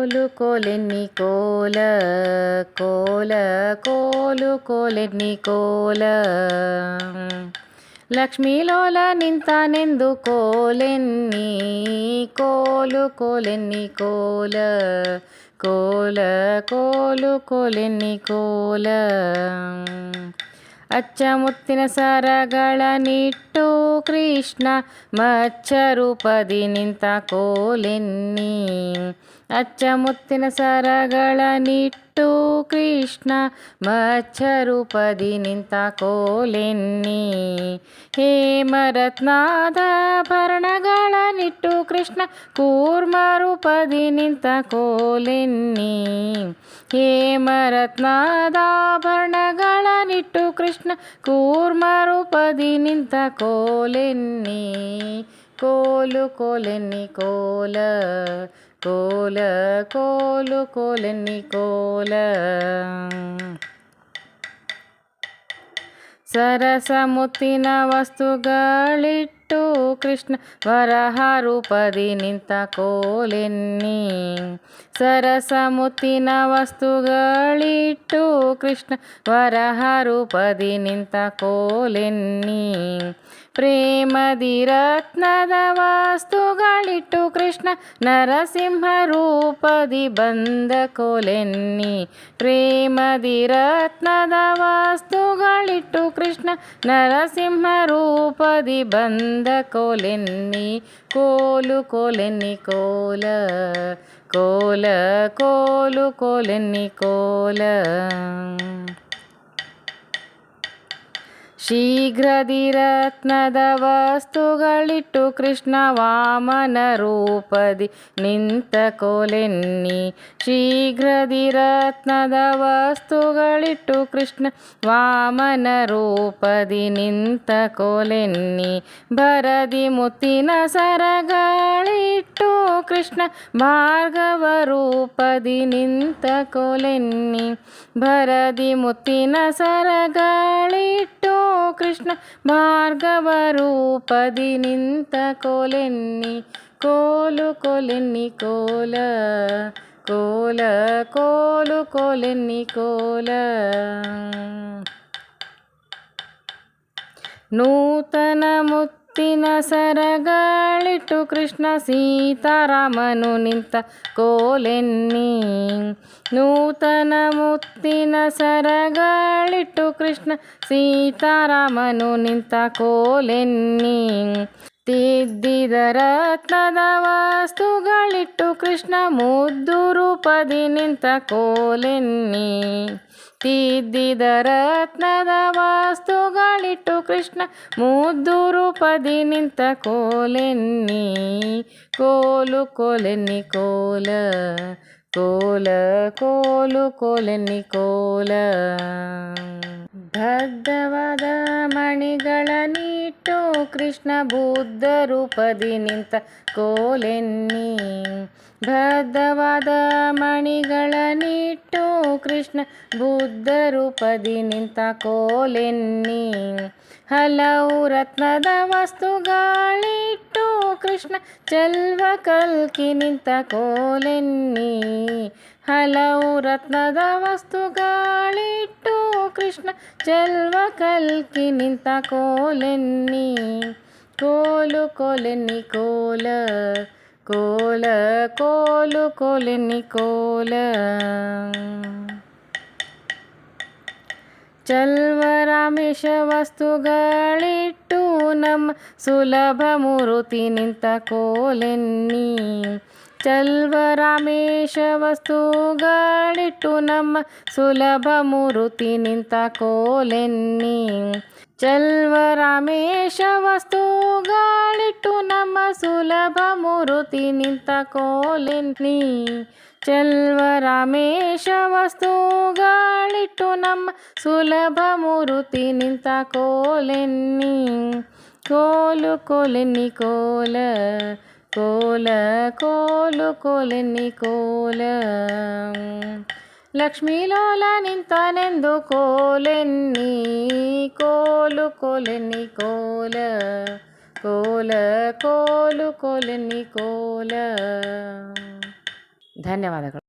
కోలు కోలెన్ని కోల కోల కోలు కోలెన్ని కోల ಲಕ್ಷ್ಮೀಲೋಲ ನಿಂತಾನೆಂದು ಕೋಲೆನ್ನಿ ಕೋಲು ಕೋಲೆನ್ನಿ ಕೋಲ ಕೋಲ ಕೋಲು ಕೋಲೆನ್ನಿ ಕೋಲ ಅಚ್ಚ ಮುತ್ತಿನ ಸರಗಳ ನಿಟ್ಟು ಕೃಷ್ಣ ಮಚ್ಚರೂಪದಿ ನಿಂತ ಕೋಲೆನ್ನಿ. ಅಚ್ಚ ಮುತ್ತಿನ ಸರಗಳ ನಿಟ್ಟು ಕೃಷ್ಣ ಮಚ್ಚರೂಪದಿ ನಿಂತ ಕೋಲೆನ್ನಿ. ಭರಣಗಳ ನಿಟ್ಟು ಕೃಷ್ಣ ಕೂರ್ಮ ರೂಪದಿ ನಿಂತ ಕೋಲೆನ್ನಿ. ಹೇಮರತ್ನಾದಾಭರಣಗಳ ನಿಟ್ಟು ಕೃಷ್ಣ ಕೂರ್ಮ ರೂಪದಿ ನಿಂತ ಕೋಲೆನ್ನಿ ಕೋಲು ಕೋಲೆನ್ನಿ ಕೋಲ ಕೋಲ ಕೋಲು ಕೋಲೆನ್ನಿ ಕೋಲ ಸರಸ ಮುತ್ತಿನ ವಸ್ತುಗಳಿಟ್ಟು ಕೃಷ್ಣ ವರಹ ರೂಪದಿ ನಿಂತ ಕೋಲೆನ್ನಿ ಸರಸ ಮುತ್ತಿನ ವಸ್ತುಗಳಿಟ್ಟು ಕೃಷ್ಣ ವರಹ ರೂಪದಿ ನಿಂತ ಕೋಲೆನ್ನಿ ಪ್ರೇಮದಿ ರತ್ನದ ವಸ್ತುಗಳಿಟ್ಟು ಕೃಷ್ಣ ನರಸಿಂಹ ರೂಪದಿ ಬಂದ ಕೋಲೆನ್ನಿ ಪ್ರೇಮದಿ ರತ್ನದ ವಸ್ತುಗಳಿಟ್ಟು ಕೃಷ್ಣ ನರಸಿಂಹ ರೂಪದಿ ಬಂದ ಕೋಲೆನ್ನಿ ಕೋಲು ಕೋಲೆನ್ನಿ ಕೋಲ ಕೋಲ ಕೋಲು ಕೋಲೆನ್ನಿ ಕೋಲ ಶೀಘ್ರದಿ ರತ್ನದ ವಸ್ತುಗಳಿಟ್ಟು ಕೃಷ್ಣ ವಾಮನ ರೂಪದಿ ನಿಂತ ಕೋಲೆನ್ನಿ. ಶೀಘ್ರದಿರತ್ನದ ವಸ್ತುಗಳಿಟ್ಟು ಕೃಷ್ಣ ವಾಮನ ರೂಪದಿ ನಿಂತ ಕೋಲೆನ್ನಿ. ಭರದಿ ಮುತ್ತಿನ ಸರಗಳಿಟ್ಟು ಕೃಷ್ಣ ಭಾರ್ಗವ ರೂಪದಿ ನಿಂತ ಕೋಲೆನ್ನಿ. ಭರದಿ ಮುತ್ತಿನ ಸರಗಳಿಟ್ಟು కృష్ణ భార్గవ భార్గవరూపది నింత కోలెన్ని కోలు కొలెన్ని కోల కోల కోలు కొలెన్ని కోల. నూతనముత్ ಮುತ್ತಿನ ಸರಗಳಿಟ್ಟು ಕೃಷ್ಣ ಸೀತಾರಾಮನು ನಿಂತ ಕೋಲೆನ್ನಿ. ನೂತನ ಮುತ್ತಿನ ಸರಗಳಿಟ್ಟು ಕೃಷ್ಣ ಸೀತಾರಾಮನು ನಿಂತ ಕೋಲೆನ್ನಿ. ತಿದ್ದಿದ ರತ್ನದ ವಸ್ತುಗಳಿಟ್ಟು ಕೃಷ್ಣ ಮುದ್ದು ರೂಪದಿ ನಿಂತ ಕೋಲೆನ್ನಿ. ತಿದ್ದಿದ ರತ್ನದ ವಸ್ತುಗಳಿಟ್ಟು ಕೃಷ್ಣ ಮುದ್ದು ರೂಪದಿ ನಿಂತ ಕೋಲೆನ್ನಿ ಕೋಲು ಕೋಲೆನ್ನಿ ಕೋಲ ಕೋಲ ಕೋಲು ಕೋಲೆನ್ನಿ ಕೋಲ ಭದ್ರವಾದ ಮಣಿಗಳ ನೀಟು, ಕೃಷ್ಣ ಬುದ್ಧ ರೂಪದಿ ನಿಂತ ಕೋಲೆನ್ನಿ. ಬದ್ಧವಾದ ಮಣಿಗಳ ನೀಟು, ಕೃಷ್ಣ ಬುದ್ಧ ರೂಪದಿ ನಿಂತ ಕೋಲೆನ್ನಿ. ಹಲವು ರತ್ನದ ವಸ್ತುಗಳಿಟ್ಟು, ಕೃಷ್ಣ ಚಲ್ವ ಕಲ್ಕಿ ನಿಂತ ಕೋಲೆನ್ನಿ. ಹಲವು ರತ್ನದ ವಸ್ತುಗಳಿಟ್ಟು ಕೃಷ್ಣ ಚೆಲ್ವ ಕಲ್ಕಿ ನಿಂತ ಕೋಲೆನ್ನಿ ಕೋಲು ಕೋಲೆನ್ನಿ ಕೋಲ ಕೋಲ ಕೋಲು ಕೋಲೆನ್ನಿ ಕೋಲ ಚಲ್ವ ರಾಮೇಶ ವಸ್ತುಗಳಿಟ್ಟು ನಮ್ಮ ಸುಲಭ ಮೂರುತಿ ನಿಂತ ಕೋಲೆನ್ನಿ ಚಲ್ವ ರಾಮೇಶ ವಸ್ತುಗಳಿಟ್ಟು ನಮ್ಮ ಸುಲಭ ಮೂರುತಿ ನಿಂತ ಕೋಲೆನ್ನಿ ಚಲ್ವ ರಾಮೇಶ ವಸ್ತುಗಳಿಟ್ಟು ನಮ್ಮ ಸುಲಭ ಮೂರುತಿ ನಿಂತ ಕೋಲೆನ್ನಿ ಚಲ್ವ ರಾಮೇಶ ವಸ್ತುಗಳಿಟ್ಟು ನಮ್ಮ ಸುಲಭ ಮೂರುತಿ ನಿಂತ ಕೋಲೆನ್ನಿ ಕೋಲು ಕೋಲೆನ್ನಿ ಕೋಲ కోల కోలు కోలెన్ని కోల లక్ష్మీలోల నింతనెందు కోలెన్ని కోలు కోలెన్ని కోల కోల కోలు కోలెన్ని కోల ధన్యవాదಗಳು